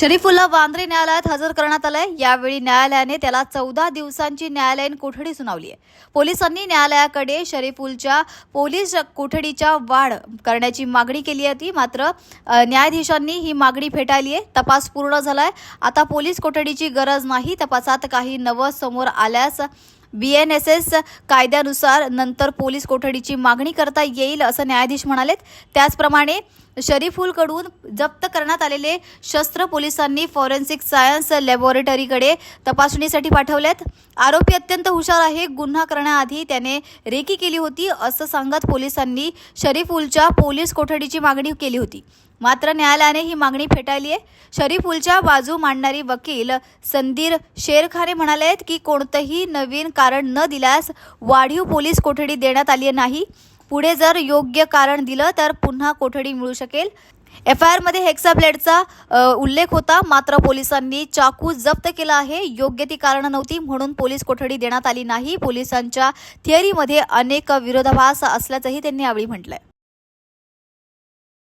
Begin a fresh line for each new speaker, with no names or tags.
शरीफुल्ला वांद्रे न्यायालयात हजर करण्यात आलंय. यावेळी न्यायालयाने त्याला चौदा दिवसांची न्यायालयीन कोठडी सुनावली आहे. पोलिसांनी न्यायालयाकडे शरीफुलच्या पोलीस कोठडीच्या वाढ करण्याची मागणी केली होती मात्र न्यायाधीशांनी ही मागणी फेटाळली आहे. तपास पूर्ण झालाय. आता पोलीस कोठडीची गरज नाही. तपासात काही नवं समोर आल्यास बी एन एस एस कायद्यानुसार नंतर पोलीस कोठडीची मागणी करता येईल असं न्यायाधीश म्हणालेत. त्याचप्रमाणे शरीफुलकडून जप्त करण्यात आलेले शस्त्र पोलिसांनी फॉरेन्सिक सायन्स लॅबोरेटरीकडे तपासणीसाठी पाठवलेत. आरोपी अत्यंत हुशार आहे. गुन्हा करण्याआधी त्याने रेकी केली होती असं सांगत पोलिसांनी शरीफुलच्या पोलीस कोठडीची मागणी केली होती. मात्र न्यायालयाने ही मागणी फेटाळली आहे. शरीफुलच्या बाजू मांडणारी वकील संदीर शेरखाने म्हणाले आहेत की कोणतंही नवीन कारण न दिल्यास वाढीव पोलीस कोठडी देण्यात आली नाही. पुढे जर योग्य कारण दिलं तर पुन्हा कोठडी मिळू शकेल. एफ आय आरमध्ये हेक्साब्लेडचा ब्लेडचा उल्लेख होता. मात्र पोलिसांनी चाकू जप्त केला आहे. योग्य ती कारणं नव्हती म्हणून पोलीस कोठडी देण्यात आली नाही. पोलिसांच्या थिअरीमध्ये अनेक विरोधाभास असल्याचंही त्यांनी यावेळी म्हटलंय.